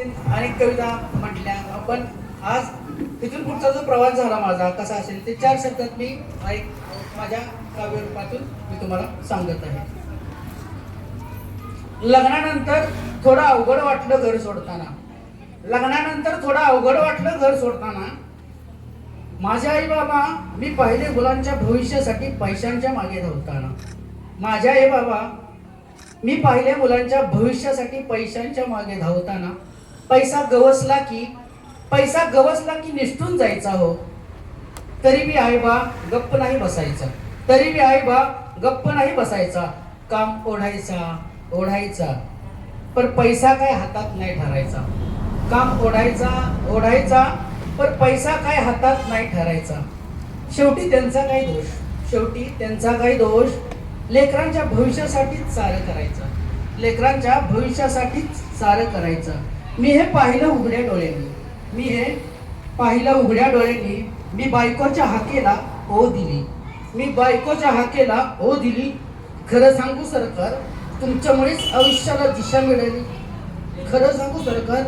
अनेक कविता म्हटल्या. आपण आज तिथून पुढचा जो प्रवास झाला माझा कसा असेल ते चार शब्दात मी एक माझ्या काव्यरूपातून मी तुम्हाला सांगत आहे. लग्नानंतर थोडं अवघड वाटलं घर सोडताना. लग्नानंतर थोडं अवघड वाटलं घर सोडताना माझ्या आई बाबा मी पाहिले मुलांच्या भविष्यासाठी पैशांच्या मागे धावताना. माझ्या आई बाबा मी पाहिले मुलांच्या भविष्यासाठी पैशांच्या मागे धावताना पैसा गवसला की पैसा गवसला की निष्ठून जायचा हो. तरी मी आईबा गप्प नाही बसायचा. तरी मी आईबा गप्प नाही बसायचा. काम ओढायचा ओढायचा. पण पैसा काय हातात नाही ठरायचा. काम ओढायचा ओढायचा पण पैसा काय हातात नाही ठरायचा. शेवटी त्यांचा काय दोष? शेवटी त्यांचा काय दोष? लेकरांच्या भविष्यासाठीच सारं करायचं. लेकरांच्या भविष्यासाठीच सारं करायचं. मी हे पाहिलं उघड्या डोळ्यांनी. मी हे पाहिलं उघड्या डोळ्यांनी. मी बायकोच्या हाकेला हो दिली. मी बायकोच्या हाकेला हो दिली. खरं सांगू सरकार तुमच्यामुळेच आयुष्याला दिशा मिळाली. खरं सांगू सरकार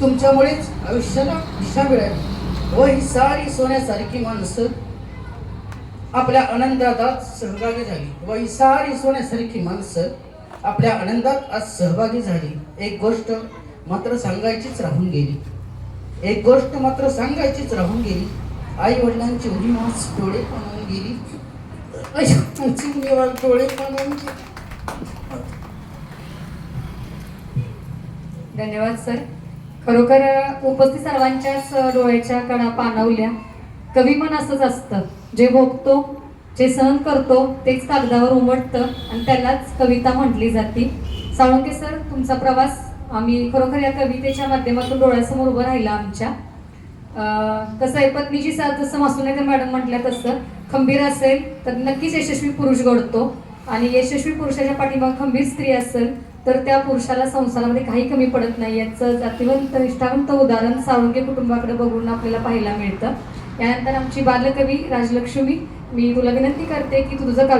तुमच्यामुळेच आयुष्याला दिशा मिळाली. व ही सारी सोन्यासारखी माणसं आपल्या आनंदात सहभागी झाली. व ही सारी सोन्यासारखी माणसं आपल्या आनंदात आज सहभागी झाली. एक गोष्ट मात्र सांगायचीच राहून गेली. एक गोष्ट मात्र सांगायचीच राहून गेली. आई वडिलांची उडी मास डोळे पाणून गेली डोळे पाणून धन्यवाद सर. खरोखर उपस्थित सर्वांच्याच डोळ्याच्या कडा पाणवल्या. कवी मन असंच असतं. जे भोगतो जे सहन करतो तेच कागदावर उमटतं आणि त्यालाच कविता म्हटली जाते. साळुंके सर तुमचा प्रवास आम्ही खरोखर या कवितेच्या माध्यमातून डोळ्यासमोर उभं राहिला आमच्या. कसं आहे पत्नीची साथ जसं मासुनेकर मॅडम म्हटल्या तसं. खंबीर असेल तर नक्कीच यशस्वी पुरुष घडतो. आणि यशस्वी पुरुषाच्या पाठीमाग खंबीर स्त्री असेल तर त्या पुरुषाला संसारामध्ये काही कमी पडत नाही. याचं जातीवंत निष्ठावंत उदाहरण साळुंगे कुटुंबाकडे बघून आपल्याला पाहायला मिळतं. यानंतर आमची बालकवी राजलक्ष्मी. मी तुला विनंती करते की तू तुझं